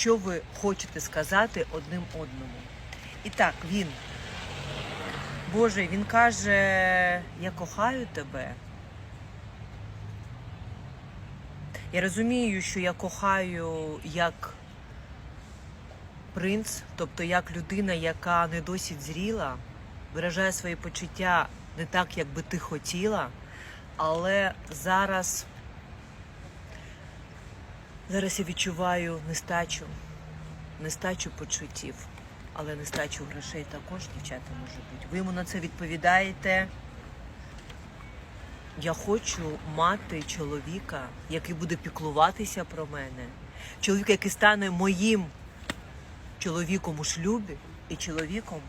що ви хочете сказати одним одному. І так, він. Боже, він каже: Я кохаю тебе. Я розумію, що я кохаю як принц, тобто як людина, яка не досить зріла, виражає свої почуття не так, як би ти хотіла, але зараз, зараз я відчуваю нестачу, нестачу почуттів, але нестачу грошей також, дівчата, може бути. Ви йому на це відповідаєте. Я хочу мати чоловіка, який буде піклуватися про мене. Чоловіка, який стане моїм чоловіком у шлюбі, і чоловіком,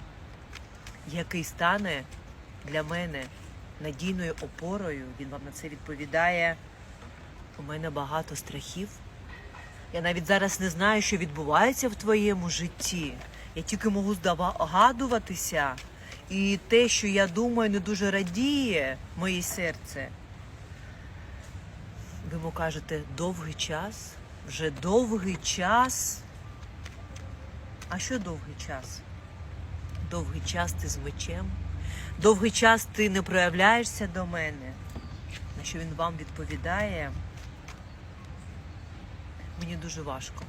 який стане для мене надійною опорою. Він вам на це відповідає. У мене багато страхів. Я навіть зараз не знаю, що відбувається в твоєму житті. Я тільки можу здогадуватися. І те, що я думаю, не дуже радіє моє серце. Ви йому кажете, довгий час, вже довгий час. А що довгий час? Довгий час ти з мечем, довгий час ти не проявляєшся до мене. На що він вам відповідає? Мені дуже важко.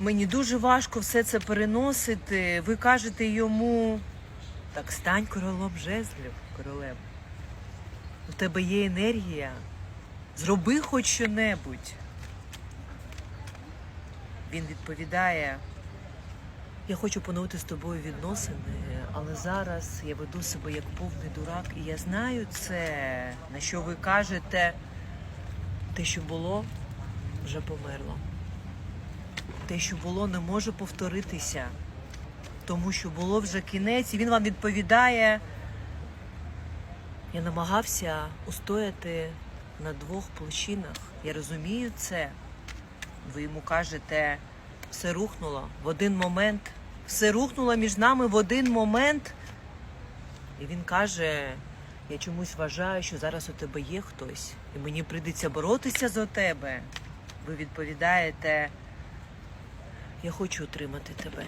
Мені дуже важко все це переносити. Ви кажете йому, так стань королем жезлів, королем. У тебе є енергія. Зроби хоч що-небудь. Він відповідає, я хочу поновити з тобою відносини, але зараз я веду себе як повний дурак, і я знаю це, на що ви кажете, те, що було, вже померло. Те, що було, не може повторитися, тому що було вже кінець, і він вам відповідає. Я намагався устояти на двох площинах. Я розумію це. Ви йому кажете, все рухнуло в один момент. Все рухнуло між нами в один момент. І він каже: я чомусь вважаю, що зараз у тебе є хтось, і мені прийдеться боротися за тебе. Ви відповідаєте, я хочу отримати тебе.